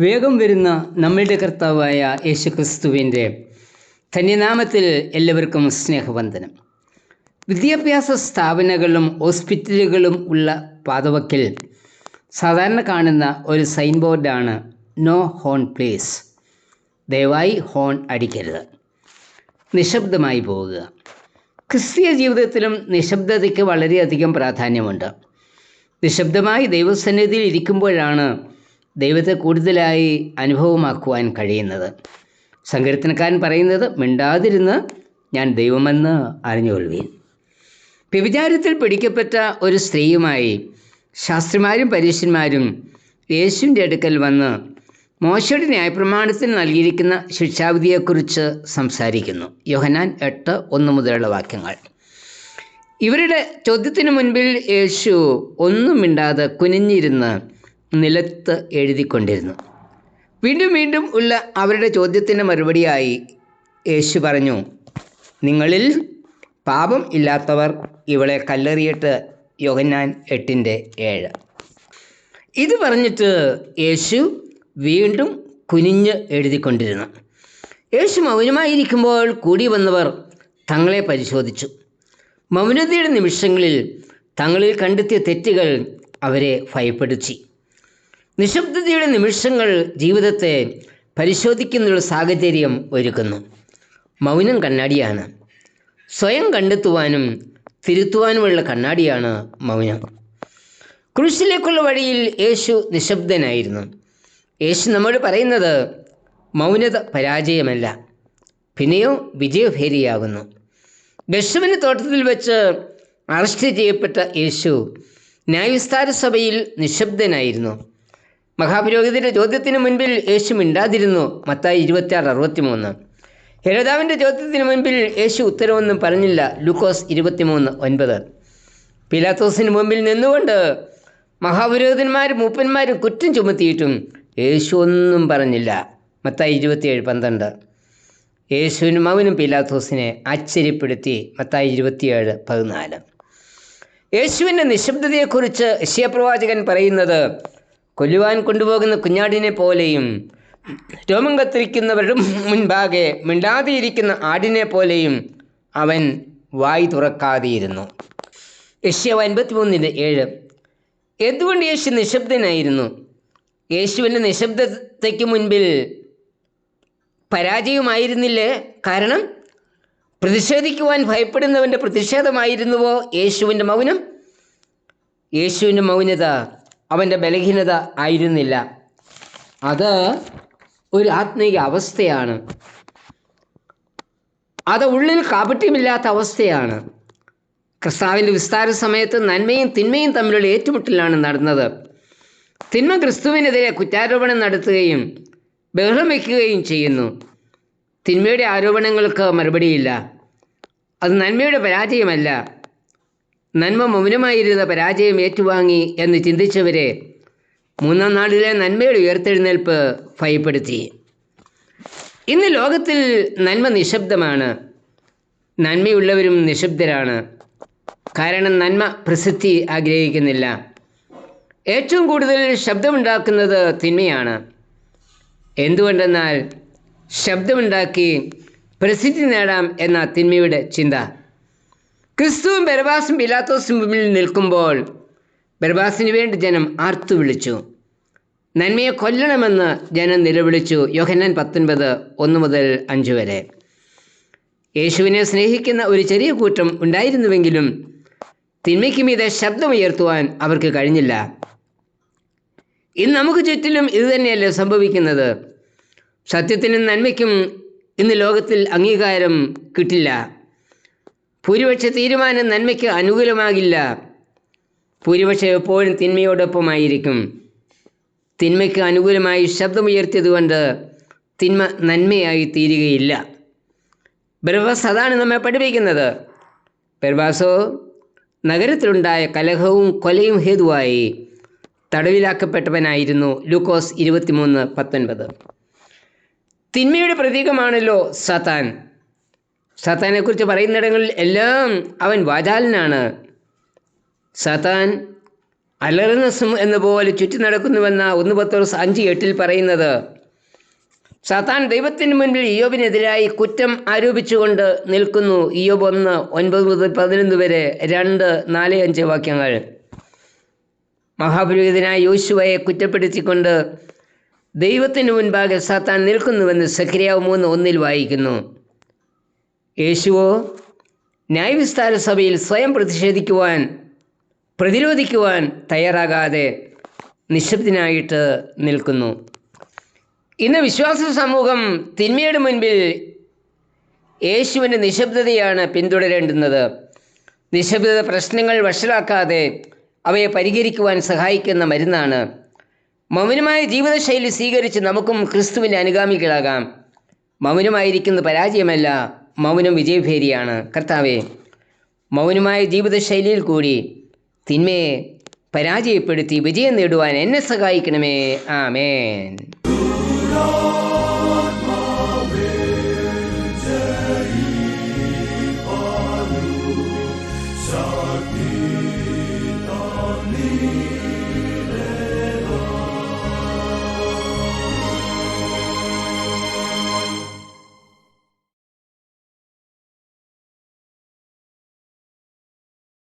വേഗം വരുന്ന നമ്മളുടെ കർത്താവായ യേശുക്രിസ്തുവിന്റെ ധന്യനാമത്തിൽ എല്ലാവർക്കും സ്നേഹവന്ദനം. വിദ്യാഭ്യാസ സ്ഥാപനങ്ങളും ഹോസ്പിറ്റലുകളും ഉള്ള പാതവക്കിൽ സാധാരണ കാണുന്ന ഒരു സൈൻ ബോർഡാണ് നോ ഹോൺ പ്ലേസ്. ദയവായി ഹോൺ അടിക്കരുത്. നിശബ്ദമായി പോവുക. ക്രിസ്തീയ ജീവിതത്തിലും നിശബ്ദതയ്ക്ക് വളരെയധികം പ്രാധാന്യമുണ്ട്. നിശബ്ദമായി ദൈവസന്നിധിയിൽ ഇരിക്കുമ്പോഴാണ് ദൈവത്തെ കൂടുതലായി അനുഭവമാക്കുവാൻ കഴിയുന്നത്. സങ്കീർത്തനക്കാരൻ പറയുന്നത് മിണ്ടാതിരുന്ന് ഞാൻ ദൈവമെന്ന് അറിഞ്ഞുകൊള്ളുവീൻ. വ്യഭിചാരത്തിൽ പിടിക്കപ്പെട്ട ഒരു സ്ത്രീയുമായി ശാസ്ത്രിമാരും പരീക്ഷന്മാരും യേശുവിന്റെ അടുക്കൽ വന്ന് മോശയുടെ ന്യായപ്രമാണത്തിൽ നൽകിയിരിക്കുന്ന ശിക്ഷാവിധിയെക്കുറിച്ച് സംസാരിക്കുന്നു. യോഹനാൻ എട്ട് ഒന്ന് മുതലുള്ള വാക്യങ്ങൾ. ഇവരുടെ ചോദ്യത്തിന് മുൻപിൽ യേശു ഒന്നും മിണ്ടാതെ കുനിഞ്ഞിരുന്ന് നിലത്ത് എഴുതിക്കൊണ്ടിരുന്നു. വീണ്ടും വീണ്ടും ഉള്ള അവരുടെ ചോദ്യത്തിന് മറുപടിയായി യേശു പറഞ്ഞു നിങ്ങളിൽ പാപം ഇല്ലാത്തവർ ഇവളെ കല്ലെറിയിട്ട് യോഹന്നാൻ എട്ടിന്റെ ഏഴ്. ഇത് പറഞ്ഞിട്ട് യേശു വീണ്ടും കുനിഞ്ഞ് എഴുതിക്കൊണ്ടിരുന്നു. യേശു മൗനമായിരിക്കുമ്പോൾ കൂടി വന്നവർ തങ്ങളെ പരിശോധിച്ചു. മൗനതയുടെ നിമിഷങ്ങളിൽ തങ്ങളിൽ കണ്ടെത്തിയ തെറ്റുകൾ അവരെ ഭയപ്പെടുത്തി. നിശബ്ദതയുടെ നിമിഷങ്ങൾ ജീവിതത്തെ പരിശോധിക്കുന്നുള്ള സാഹചര്യം ഒരുക്കുന്നു. മൗനം കണ്ണാടിയാണ്. സ്വയം കണ്ടെത്തുവാനും തിരുത്തുവാനുമുള്ള കണ്ണാടിയാണ് മൗനം. ക്രൂശിലേക്കുള്ള വഴിയിൽ യേശു നിശബ്ദനായിരുന്നു. യേശു നമ്മോട് പറയുന്നത് മൗനത പരാജയമല്ല. പിന്നെയോ വിജയഭേരിയാകുന്നു. ബഷുവിന് തോട്ടത്തിൽ വെച്ച് അറസ്റ്റ് ചെയ്യപ്പെട്ട യേശു ന്യായവിസ്താര സഭയിൽ നിശബ്ദനായിരുന്നു. മഹാപുരോഹിതന്റെ ചോദ്യത്തിന് മുൻപിൽ യേശു മിണ്ടാതിരുന്നു. മത്തായി ഇരുപത്തിയാറ് അറുപത്തിമൂന്ന്. ഹെരോദാവിന്റെ ചോദ്യത്തിന് മുൻപിൽ യേശു ഉത്തരവൊന്നും പറഞ്ഞില്ല. ലൂക്കോസ് ഇരുപത്തിമൂന്ന് ഒൻപത്. പിലാത്തോസിന് മുമ്പിൽ നിന്നുകൊണ്ട് മഹാപുരോഹിതന്മാരും മൂപ്പന്മാരും കുറ്റം ചുമത്തിയിട്ടും യേശു ഒന്നും പറഞ്ഞില്ല. മത്തായി ഇരുപത്തിയേഴ് പന്ത്രണ്ട്. യേശുവിനും അവനും പിലാത്തോസിനെ ആശ്ചര്യപ്പെടുത്തി മത്തായി ഇരുപത്തിയേഴ് പതിനാല്. യേശുവിന്റെ നിശബ്ദതയെക്കുറിച്ച് യശ്യപ്രവാചകൻ പറയുന്നത് കൊല്ലുവാൻ കൊണ്ടുപോകുന്ന കുഞ്ഞാടിനെ പോലെയും രോമം കത്തിരിക്കുന്നവരുടെ മുൻപാകെ മിണ്ടാതെയിരിക്കുന്ന ആടിനെ പോലെയും അവൻ വായി തുറക്കാതെയിരുന്നു. യശ്യാവ് അൻപത്തിമൂന്നിന്റെ ഏഴ്. എന്തുകൊണ്ട് യേശു നിശബ്ദനായിരുന്നു? യേശുവിന്റെ നിശബ്ദതയ്ക്ക് മുൻപിൽ പരാജയമായിരുന്നില്ലേ? കാരണം പ്രതിഷേധിക്കുവാൻ ഭയപ്പെടുന്നവന്റെ പ്രതിഷേധമായിരുന്നുവോ യേശുവിന്റെ മൗനം? യേശുവിന്റെ മൗനത അവന്റെ ബലഹീനത ആയിരുന്നില്ല. അത് ഒരു ആത്മീയ അവസ്ഥയാണ്. അത് ഉള്ളിൽ കാപട്യമില്ലാത്ത അവസ്ഥയാണ്. ക്രിസ്താവിന്റെ വിസ്താര സമയത്ത് നന്മയും തിന്മയും തമ്മിലുള്ള ഏറ്റുമുട്ടലാണ് നടന്നത്. തിന്മ ക്രിസ്തുവിനെതിരെ കുറ്റാരോപണം നടത്തുകയും ബഹളം വയ്ക്കുകയും ചെയ്യുന്നു. തിന്മയുടെ ആരോപണങ്ങൾക്ക് മറുപടിയില്ല. അത് നന്മയുടെ പരാജയമല്ല. നന്മ മൗനമായിരുന്ന പരാജയം ഏറ്റുവാങ്ങി എന്ന് ചിന്തിച്ചവരെ മൂന്നാം നാളിലെ നന്മയുടെ ഉയർത്തെഴുന്നേൽപ്പ് ഭയപ്പെടുത്തി. ഇന്ന് ലോകത്തിൽ നന്മ നിശബ്ദമാണ്. നന്മയുള്ളവരും നിശബ്ദരാണ്. കാരണം നന്മ പ്രസിദ്ധി ആഗ്രഹിക്കുന്നില്ല. ഏറ്റവും കൂടുതൽ ശബ്ദമുണ്ടാക്കുന്നത് തിന്മയാണ്. എന്തുകൊണ്ടെന്നാൽ ശബ്ദമുണ്ടാക്കി പ്രസിദ്ധി നേടാം എന്ന തിന്മയുടെ ചിന്ത. ക്രിസ്തുവും ബരബാസും പിലാത്തോസും മുമ്പിൽ നിൽക്കുമ്പോൾ ബരബാസിന് വേണ്ടി ജനം ആർത്തു വിളിച്ചു. നന്മയെ കൊല്ലണമെന്ന് ജനം നിലവിളിച്ചു യോഹന്നാൻ പത്തൊൻപത് ഒന്ന് മുതൽ അഞ്ച് വരെ. യേശുവിനെ സ്നേഹിക്കുന്ന ഒരു ചെറിയ കൂട്ടം ഉണ്ടായിരുന്നുവെങ്കിലും തിന്മയ്ക്ക് മീതെ ശബ്ദമുയർത്തുവാൻ അവർക്ക് കഴിഞ്ഞില്ല. ഇന്ന് നമുക്ക് ചുറ്റിലും ഇതുതന്നെയല്ലേ സംഭവിക്കുന്നത്? സത്യത്തിനും നന്മയ്ക്കും ഇന്ന് ലോകത്തിൽ അംഗീകാരം കിട്ടില്ല. ഭൂരിപക്ഷ തീരുമാനം നന്മയ്ക്ക് അനുകൂലമാകില്ല. ഭൂരിപക്ഷം എപ്പോഴും തിന്മയോടൊപ്പമായിരിക്കും. തിന്മയ്ക്ക് അനുകൂലമായി ശബ്ദമുയർത്തിയതുകൊണ്ട് തിന്മ നന്മയായി തീരുകയില്ല. ബർബാസ് അതാണ് നമ്മെ പഠിപ്പിക്കുന്നത്. ബർബാസോ നഗരത്തിലുണ്ടായ കലഹവും കൊലയും ഹേതുവായി. തടവിലാക്കപ്പെട്ടവനായിരുന്നു ലൂക്കോസ് ഇരുപത്തിമൂന്ന് പത്തൊൻപത്. തിന്മയുടെ പ്രതീകമാണല്ലോ സത്താൻ. സത്താനെക്കുറിച്ച് പറയുന്നിടങ്ങളിൽ എല്ലാം അവൻ വാചാലനാണ്. സത്താൻ അലറുന്ന എന്ന പോലെ ചുറ്റി നടക്കുന്നുവെന്ന ഒന്ന് പത്തോസ് അഞ്ച് എട്ടിൽ പറയുന്നത് സാത്താൻ ദൈവത്തിന് മുൻപിൽ ഇയോബിനെതിരായി കുറ്റം ആരോപിച്ചുകൊണ്ട് നിൽക്കുന്നു. ഇയോബ് ഒന്ന് ഒൻപത് മുതൽ പതിനൊന്ന് വരെ രണ്ട് നാല് അഞ്ച് വാക്യങ്ങൾ. മഹാപുരോഹിതനായ യോശുവയെ കുറ്റപ്പെടുത്തിക്കൊണ്ട് ദൈവത്തിന് മുൻപാകെ സാത്താൻ നിൽക്കുന്നുവെന്ന് സക്രിയാവ് മൂന്ന് ഒന്നിൽ വായിക്കുന്നു. യേശുവോ ന്യായവിസ്താര സഭയിൽ സ്വയം പ്രതിഷേധിക്കുവാൻ പ്രതിരോധിക്കുവാൻ തയ്യാറാകാതെ നിശബ്ദനായിട്ട് നിൽക്കുന്നു. ഇന്ന് വിശ്വാസ സമൂഹം തിന്മയുടെ മുൻപിൽ യേശുവിന്റെ നിശബ്ദതയാണ് പിന്തുടരേണ്ടുന്നത്. നിശബ്ദത പ്രശ്നങ്ങൾ വഷളാക്കാതെ അവയെ പരിഹരിക്കുവാൻ സഹായിക്കുന്ന മരുന്നാണ്. മൗനമായ ജീവിതശൈലി സ്വീകരിച്ച് നമുക്കും ക്രിസ്തുവിന്റെ അനുഗാമികളാകാം. മൗനമായിരിക്കുന്നത് പരാജയമല്ല മൗനം വിജയഭേരിയാണ്. കർത്താവെ മൗനമായ ജീവിതശൈലിയിൽ കൂടി തിന്മയെ പരാജയപ്പെടുത്തി വിജയം നേടുവാൻ എന്നെ സഹായിക്കണമേ. ആമേൻ.